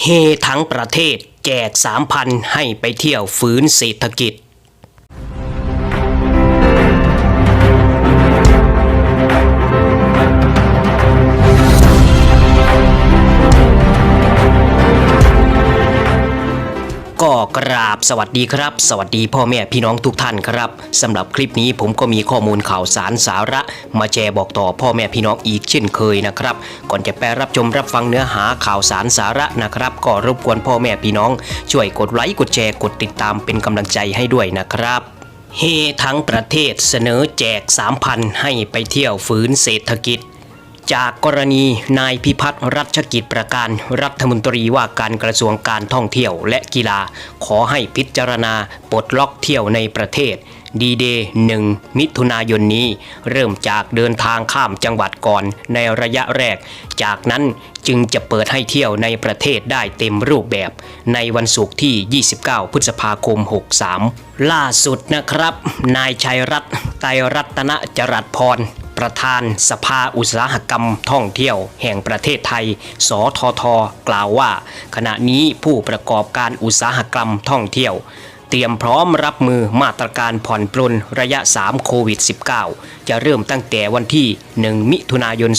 เฮทั้งประเทศแจก 3,000 ให้ไปเที่ยวฝืนเศรษฐกิจ กราบสวัสดีครับ สวัสดีพ่อแม่พี่น้องทุกท่านครับสำหรับคลิปนี้ผมก็มีข้อมูลข่าวสารสาระ มาแชร์บอกต่อพ่อแม่พี่น้องอีกเช่นเคยนะครับ ก่อนจะไปรับชมรับฟังเนื้อหาข่าวสารสาระนะครับ ก็รบกวนพ่อแม่พี่น้อง ช่วยกดไลค์กดแชร์กดติดตามเป็นกำลังใจให้ด้วยนะครับเฮทั้งประเทศเสนอแจก 3,000 ให้ไปเที่ยวฟื้นเศรษฐกิจ จากกรณีนายพิพัฒน์รัชกิจประการรัฐมนตรีว่าการกระทรวงการท่องเที่ยวและกีฬา ขอให้พิจารณาปลดล็อกเที่ยวในประเทศดีเดย์1มิถุนายนนี้ เริ่มจากเดินทางข้ามจังหวัดก่อนในระยะแรก จากนั้นจึงจะเปิดให้เที่ยวในประเทศได้เต็มรูปแบบในวันศุกร์ที่ 29 พฤษภาคม 63 ล่าสุดนะครับ นายชัยรัตน์ไตรรัตนจรัสพร ประธานสภาอุตสาหกรรมท่องเที่ยวแห่งประเทศไทย สทท กล่าวว่า ขณะนี้ผู้ประกอบการอุตสาหกรรมท่องเที่ยว เตรียมพร้อมรับมือมาตรการผ่อนปลนระยะ 3 โควิด -19 จะเริ่มตั้งแต่วันที่ 1 มิถุนายน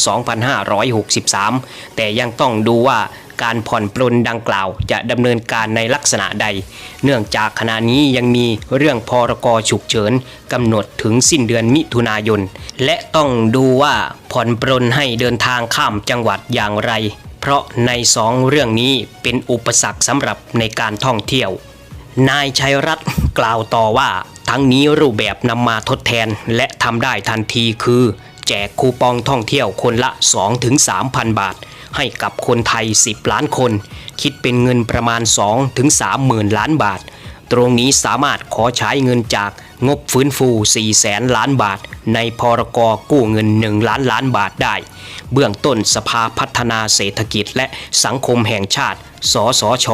2563 แต่ยังต้องดูว่า การผ่อนปลนดังกล่าว จะดำเนินการในลักษณะใด เนื่องจากขณะนี้ยังมีเรื่องพรกฉุกเฉินกำหนดถึงสิ้นเดือนมิถุนายน และต้องดูว่าผ่อนปลนให้เดินทางข้ามจังหวัดอย่างไร เพราะในสองเรื่องนี้เป็นอุปสรรคสำหรับในการท่องเที่ยวนายชัยรัตน์กล่าวต่อว่า ทั้งนี้รูปแบบนำมาทดแทนและทำได้ทันทีคือ แจกคูปองท่องเที่ยวคนละ 2-3,000 บาท ให้กับคนไทย 10 ล้านคน คิดเป็นเงินประมาณ 2-3หมื่นล้านบาท ตรงนี้สามารถขอใช้เงินจากงบฟื้นฟู 4 แสนล้านบาท ในพรกกู้เงิน 1 ล้านล้านบาทได้ เบื้องต้นสภาพัฒนาเศรษฐกิจและสังคมแห่งชาติ สสช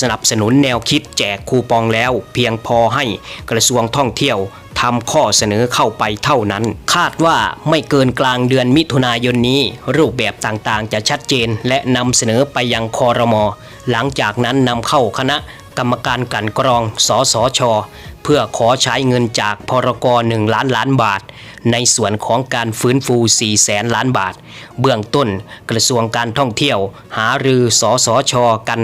สนับสนุนแนวคิดแจกคูปองแล้ว เพียงพอให้กระทรวงท่องเที่ยว ทำข้อเสนอเข้าไปเท่านั้น คาดว่าไม่เกินกลางเดือนมิถุนายนนี้ รูปแบบต่างๆ จะชัดเจนและนำเสนอไปยังคอรมอหลังจากนั้นนำเข้าคณะกรรมการกันกรอง สสช เพื่อขอใช้เงินจากพรก1ล้านล้านบาท ในส่วนของการฟื้นฟู 4 แสนล้านบาท เบื้องต้นกระทรวงการท่องเที่ยว หารือสสช กัน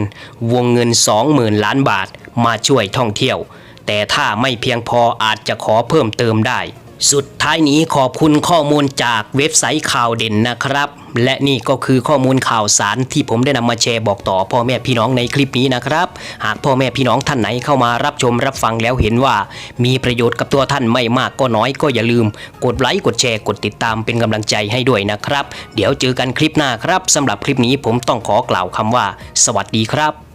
วงเงิน 20,000 ล้านบาท มาช่วยท่องเที่ยว แต่ถ้าไม่เพียงพออาจจะขอเพิ่มเติมได้ สุดท้ายนี้ขอบคุณข้อมูลจากเว็บไซต์ข่าวเด่นนะครับ และนี่ก็คือข้อมูลข่าวสารที่ผมได้นำมาแชร์บอกต่อพ่อแม่พี่น้องในคลิปนี้นะครับ หากพ่อแม่พี่น้องท่านไหนเข้ามารับชมรับฟังแล้วเห็นว่า มีประโยชน์กับตัวท่านไม่มากก็น้อยก็อย่าลืม กดไลค์กดแชร์กดติดตามเป็นกำลังใจให้ด้วยนะครับ เดี๋ยวเจอกันคลิปหน้าครับสำหรับคลิปนี้ผมต้องขอกล่าวคำว่า สวัสดีครับ